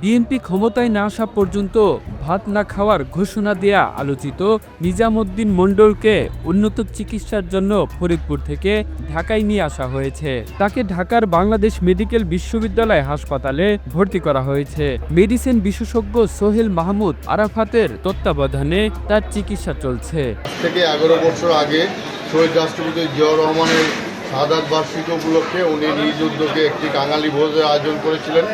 BNP ক্ষমতায় না আসা পর্যন্ত ভাত না খাওয়ার ঘোষণা দেয়া আলোচিত নিজামুদ্দিন মণ্ডলকে উন্নত চিকিৎসার জন্য ফরিদপুর থেকে ঢাকায় নিয়ে আসা হয়েছে। তাকে ঢাকার বাংলাদেশ মেডিকেল বিশ্ববিদ্যালয় হাসপাতালে ভর্তি করা হয়েছে। মেডিসিন বিশেষজ্ঞ সোহেল মাহমুদ আরাফাতের তত্ত্বাবধানে তার চিকিৎসা চলছে। থেকে এগারো বছর আগে শহীদ রাষ্ট্রপতি জিয়াউর রহমানের সাদাত বার্ষিকী উপলক্ষে উনি নিজ উদ্যোগে একটি কাঙালি ভোজের আয়োজন করেছিলেন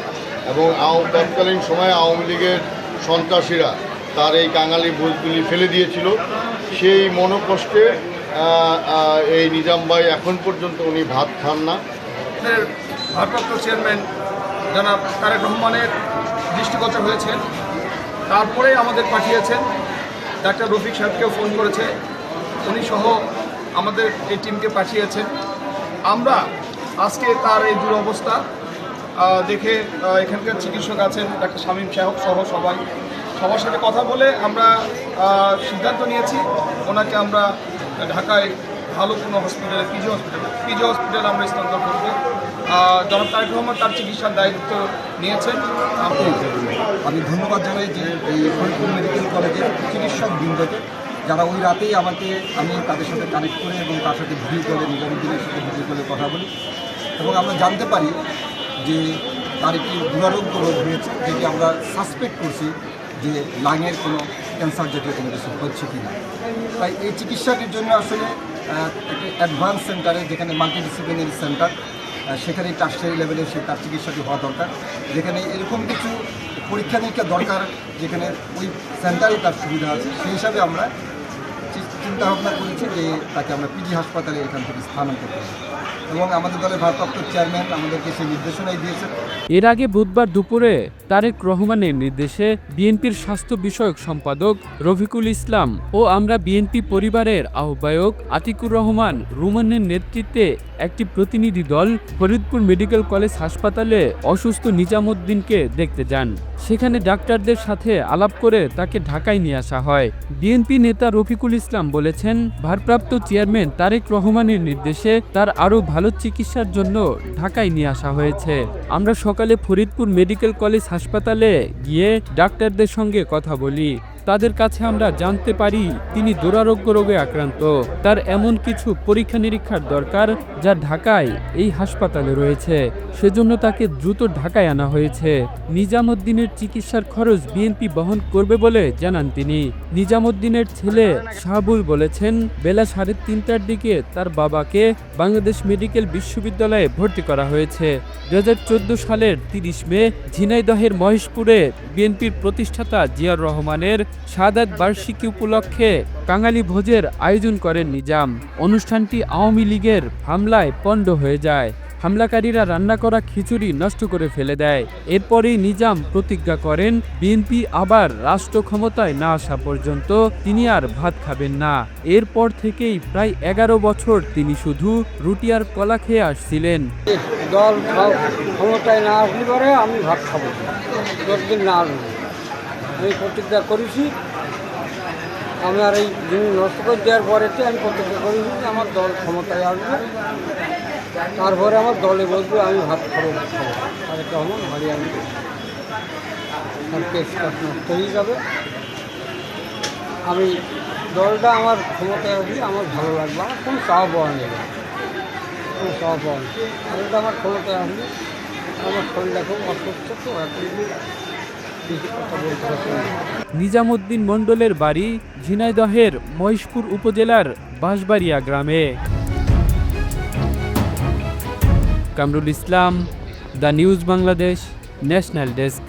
এবং তৎকালীন সময়ে আওয়ামী লীগের সন্ত্রাসীরা তার এই কাঙালি ভোজগুলি ফেলে দিয়েছিল। সেই মনোকষ্টে এই নিজাম ভাই এখন পর্যন্ত উনি ভাত খান না। ভারপ্রাপ্ত চেয়ারম্যান জনাব তারেক রহমানের দৃষ্টিগোচর হয়েছেন। তারপরে আমাদের পাঠিয়েছেন। ডাক্তার রফিক সাহেবকেও ফোন করেছে। উনি সহ আমাদের এই টিমকে পাঠিয়েছেন। আমরা আজকে তার এই দুরবস্থা দেখে এখানকার চিকিৎসক আছেন ডাক্তার শামীম সাহেব সহ সবাই। সবার সাথে কথা বলে আমরা সিদ্ধান্ত নিয়েছি ওনাকে আমরা ঢাকায় ভালো কোনো হসপিটালে পিজি হসপিটালে পিজি হসপিটালে আমরা স্থানান্তর করব। জনাব তারেক রহমান তার চিকিৎসার দায়িত্ব নিয়েছেন। আপনি আমি ধন্যবাদ জানাই যে এই ফরিদপুর মেডিকেল কলেজের চিকিৎসক বৃন্দকে যারা ওই রাতেই আমাকে, আমি তাদের সাথে কানেক্ট করে এবং তার সাথে ভিডিও কলে নিজামুদ্দিনের সাথে ভিডিও কলে কথা বলি এবং আমরা জানতে পারি যে তার একটি দুরারোগ্য রোগ হয়েছে, যেটি আমরা সাসপেক্ট করছি যে লাঙের কোনো ক্যান্সার জাতীয় কোনো কিছু হচ্ছে কি না তাই এই চিকিৎসাটির জন্য আসলে একটি অ্যাডভান্স সেন্টারে যেখানে মাল্টিডিসিপ্লিনারি সেন্টার সেখানে টার্সারি লেভেলে সে তার চিকিৎসাটি হওয়া দরকার। যেখানে এরকম কিছু পরীক্ষা নিরীক্ষা দরকার, যেখানে ওই সেন্টারে তার সুবিধা আছে, সেই হিসাবে আমরা চিন্তা ভাবনা করেছি যে তাকে আমরা পিজি হাসপাতালে এখান থেকে স্থানান্তর করব। এবং আমাদের দলের ভারপ্রাপ্ত চেয়ারম্যান আমাদেরকে সেই নির্দেশনাই দিয়েছেন। এর আগে বুধবার দুপুরে তারেক রহমানের নির্দেশে বিএনপির স্বাস্থ্য বিষয়ক সম্পাদক রফিকুল ইসলাম ও আমরা বিএনপি পরিবারের আহ্বায়ক আতিকুর রহমান রুমানের নেতৃত্বে একটি প্রতিনিধি দল ফরিদপুর মেডিকেল কলেজ হাসপাতালে অসুস্থ নিজামুদ্দিনকে দেখতে যান। সেখানে ডাক্তারদের সাথে আলাপ করে তাকে ঢাকায় নিয়ে আসা হয়। বিএনপি নেতা রফিকুল ইসলাম বলেছেন, ভারপ্রাপ্ত চেয়ারম্যান তারেক রহমানের নির্দেশে তার আরও ভালো চিকিৎসার জন্য ঢাকায় নিয়ে আসা হয়েছে। আমরা সকালে ফরিদপুর মেডিকেল কলেজ হাসপাতালে গিয়ে ডাক্তারদের সঙ্গে কথা বলি। তাদের কাছে আমরা জানতে পারি তিনি দুরারোগ্য রোগে আক্রান্ত। তার এমন কিছু পরীক্ষা নিরীক্ষার দরকার যা ঢাকায় এই হাসপাতালে রয়েছে। সেজন্য তাকে দ্রুত ঢাকায় আনা হয়েছে। নিজামুদ্দিনের চিকিৎসার খরচ বিএনপি বহন করবে বলে জানান তিনি। নিজামুদ্দিনের ছেলে শাহাবুল বলেছেন, বেলা সাড়ে তিনটার দিকে তার বাবাকে বাংলাদেশ মেডিকেল বিশ্ববিদ্যালয়ে ভর্তি করা হয়েছে। দু হাজার চোদ্দ সালের তিরিশ মে ঝিনাইদহের মহেশপুরে বিএনপির প্রতিষ্ঠাতা জিয়ার রহমানের সাদাত বার্ষিকী উপলক্ষে কাঙালি ভোজের আয়োজন করেন নিজাম। অনুষ্ঠানটি আওয়ামী লীগের হামলায় পণ্ড হয়ে যায়। হামলাকারীরা রান্না করা খিচুড়ি নষ্ট করে ফেলে দেয়। এরপরেই নিজাম প্রতিজ্ঞা করেন, বিএনপি আবার রাষ্ট্র ক্ষমতায় না আসা পর্যন্ত তিনি আর ভাত খাবেন না। এরপর থেকেই প্রায় এগারো বছর তিনি শুধু রুটি আর কলা খেয়ে আসছিলেন। দল ক্ষমতায় না আসলে পরে আমি ভাত খাব। না আসব আমি প্রতিজ্ঞা করেছি। আমার এই জিনিস নষ্ট করে দেওয়ার পরেতে আমি প্রতিজ্ঞা করেছি যে আমার দল ক্ষমতায় আসবে। তারপরে আমার দলে বলবে আমি ভাত খাব খাব তাদের রহমান হরিয়ানা তার পেট নষ্ট হয়ে যাবে। আমি দলটা আমার ক্ষমতায় আসলে আমার ভালো লাগবে, আমার কোনো চাওয়া পাওয়া নেই। কোনো চাওয়া পাওয়া নেই আমার ক্ষমতায় আসবে, আমার শরীরটা খুব অসুস্থ, তো নিজামুদ্দিন মণ্ডলের বাড়ি ঝিনাইদহের মহেশপুর উপজেলার বাঁশবাড়িয়া গ্রামে। Kamrul Islam, the news Bangladesh, national desk.